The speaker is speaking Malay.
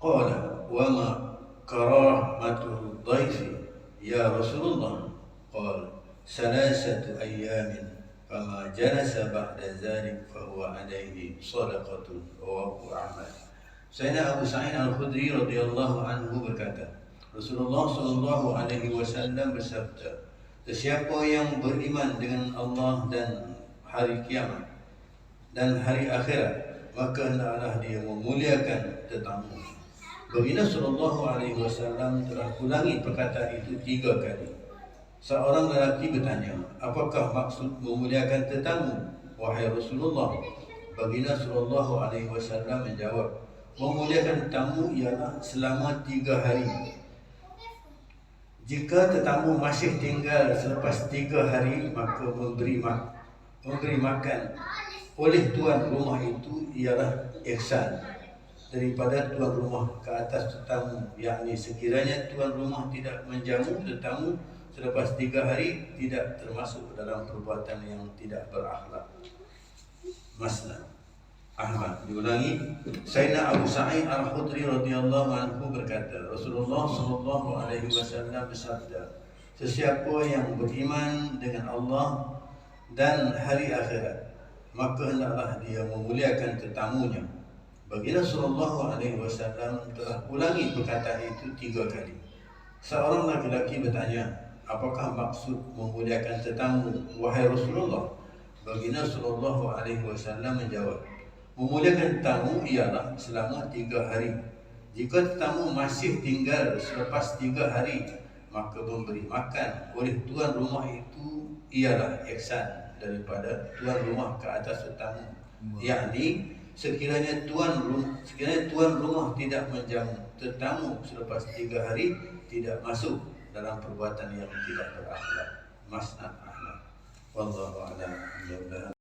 قال وما كرامة الضيف يا رسول الله قال ثلاثة أيام فما جلس بعد ذلك فهو عليه صدقة رواه أحمد Sayyidina Abu Sa'id Al-Khudri radhiyallahu anhu berkata, Rasulullah sallallahu alaihi wasallam bersabda, Sesiapa yang beriman dengan Allah dan hari kiamat dan hari akhirat, maka hendaklah dia memuliakan tetamu. Baginda sallallahu alaihi wasallam telah ulangi perkataan itu tiga kali. Seorang lelaki bertanya, apakah maksud memuliakan tetamu? Wahai Rasulullah, Baginda sallallahu alaihi wasallam menjawab, memuliakan tetamu ialah selama tiga hari. Jika tetamu masih tinggal selepas tiga hari, maka memberi mak memberi makan oleh tuan rumah itu ialah ihsan daripada tuan rumah ke atas tetamu. Yakni sekiranya tuan rumah tidak menjamu tetamu selepas tiga hari tidak termasuk dalam perbuatan yang tidak berakhlak. Masnad Ahmad diulangi. Sayyidina Abu Sa'id Al-Khudri radhiyallahu anhu berkata Rasulullah sallallahu alaihi wasallam bersabda Sesiapa yang beriman dengan Allah dan hari akhirat maka hendaklah dia memuliakan tetamunya Baginda sallallahu alaihi wasallam telah ulangi perkataan itu tiga kali Seorang laki-laki bertanya apakah maksud memuliakan tetamu wahai Rasulullah Baginda sallallahu alaihi wasallam menjawab Memuliakan tamu ialah selama tiga hari. Jika tamu masih tinggal selepas tiga hari, maka memberi makan oleh tuan rumah itu ialah ihsan daripada tuan rumah ke atas tetamu. Yakni sekiranya tuan sekiranya tuan rumah tidak menjamu tetamu selepas tiga hari tidak masuk dalam perbuatan yang tidak berakhlak. Masnad Ahmad. Wallahu a'lam.